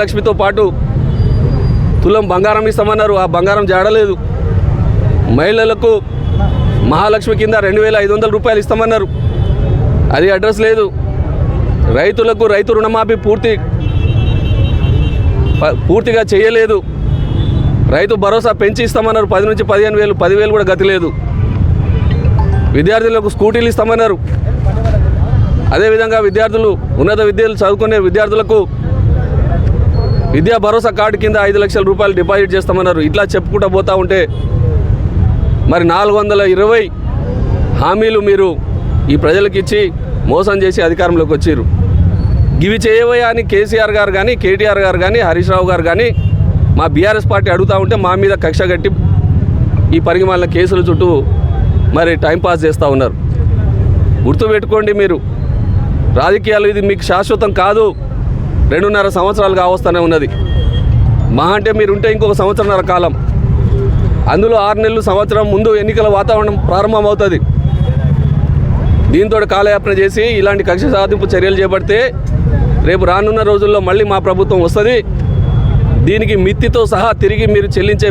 లక్ష్మితో పాటు తులం బంగారం ఇస్తామన్నారు. ఆ బంగారం జాడలేదు. మహిళలకు మహాలక్ష్మి కింద రెండు వేల ఐదు వందల రూపాయలు ఇస్తామన్నారు. అది అడ్రస్ లేదు. రైతులకు రైతు రుణమాఫీ పూర్తి పూర్తిగా చేయలేదు. రైతు భరోసా పెంచి ఇస్తామన్నారు. పది నుంచి పదిహేను వేలు పదివేలు కూడా గతి లేదు. విద్యార్థులకు స్కూటీలు ఇస్తామన్నారు. అదేవిధంగా విద్యార్థులు ఉన్నత విద్యలు చదువుకునే విద్యార్థులకు విద్యా భరోసా కార్డు కింద ఐదు లక్షల రూపాయలు డిపాజిట్ చేస్తామన్నారు. ఇట్లా చెప్పుకుంటూ పోతా ఉంటే మరి నాలుగు వందల ఇరవై హామీలు మీరు ఈ ప్రజలకు ఇచ్చి మోసం చేసి అధికారంలోకి వచ్చారు ఇవి చేయవయా అని కేసీఆర్ గారు కానీ కేటీఆర్ గారు కానీ హరీష్ రావు గారు కానీ మా బీఆర్ఎస్ పార్టీ అడుగుతూ ఉంటే మా మీద కక్ష కట్టి ఈ పరిగమాల కేసుల చుట్టూ మరి టైంపాస్ చేస్తూ ఉన్నారు. గుర్తుపెట్టుకోండి మీరు. రాజకీయాలు ఇది మీకు శాశ్వతం కాదు. రెండున్నర సంవత్సరాలు కావస్తూనే ఉన్నది. మహా అంటే మీరు ఉంటే ఇంకొక సంవత్సరంన్నర కాలం. అందులో ఆరు నెలలు సంవత్సరం ముందు ఎన్నికల వాతావరణం ప్రారంభమవుతుంది. దీంతో కాలయాపన చేసి ఇలాంటి కక్ష సాధింపు చర్యలు చేపడితే రేపు రానున్న రోజుల్లో మళ్ళీ మా ప్రభుత్వం వస్తుంది. దీనికి మిత్తితో సహా తిరిగి మీరు చెల్లించే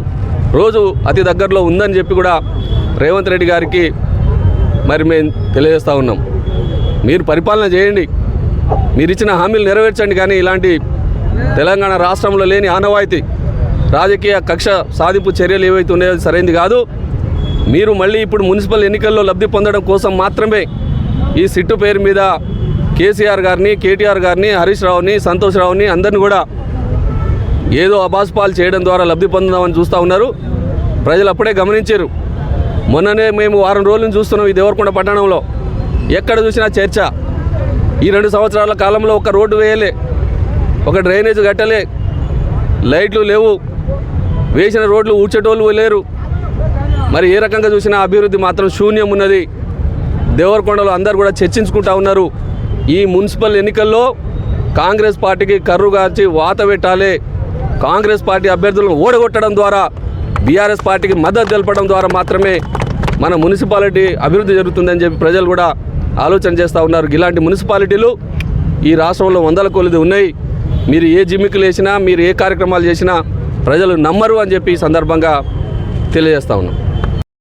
రోజు అతి దగ్గరలో ఉందని చెప్పి కూడా రేవంత్ రెడ్డి గారికి మరి మేము తెలియజేస్తూ ఉన్నాం. మీరు పరిపాలన చేయండి. మీరు ఇచ్చిన హామీలు నెరవేర్చండి కానీ ఇలాంటి తెలంగాణ రాష్ట్రంలో లేని ఆనవాయితీ రాజకీయ కక్ష సాధింపు చర్యలు ఏవైతే ఉన్నాయో సరైంది సరైనది కాదు. మీరు మళ్ళీ ఇప్పుడు మున్సిపల్ ఎన్నికల్లో లబ్ధి పొందడం కోసం మాత్రమే ఈ సిట్టు పేరు మీద కేసీఆర్ గారిని కేటీఆర్ గారిని హరీష్ రావుని సంతోష్ రావుని అందరిని కూడా ఏదో అబాస్పాలు చేయడం ద్వారా లబ్ధి పొందుదామని చూస్తూ ఉన్నారు. ప్రజలు అప్పుడే గమనించారు. మొన్ననే మేము వారం రోజులు చూస్తున్నాం ఈ దేవరకొండ పట్టణంలో. ఎక్కడ చూసినా చర్చ. ఈ రెండు సంవత్సరాల కాలంలో ఒక రోడ్డు వేయలే ఒక డ్రైనేజ్ కట్టలే లైట్లు లేవు వేసిన రోడ్లు ఊడ్చేటోళ్ళు లేరు. మరి ఏ రకంగా చూసినా అభివృద్ధి మాత్రం శూన్యం ఉన్నది. దేవరకొండలో అందరు కూడా చర్చించుకుంటా ఉన్నారు. ఈ మున్సిపల్ ఎన్నికల్లో కాంగ్రెస్ పార్టీకి కర్రు గార్చి వాత పెట్టాలి. కాంగ్రెస్ పార్టీ అభ్యర్థులను ఓడగొట్టడం ద్వారా బీఆర్ఎస్ పార్టీకి మద్దతు తెలపడం ద్వారా మాత్రమే మన మున్సిపాలిటీ అభివృద్ధి జరుగుతుందని చెప్పి ప్రజలు కూడా ఆలోచన చేస్తూ ఉన్నారు. ఇలాంటి మున్సిపాలిటీలు ఈ రాష్ట్రంలో వందల కొలిది ఉన్నాయి. మీరు ఏ జిమ్మికులు వేసినా మీరు ఏ కార్యక్రమాలు చేసినా ప్రజలు నమ్మరు అని చెప్పి ఈ సందర్భంగా తెలియజేస్తా ఉన్నాం.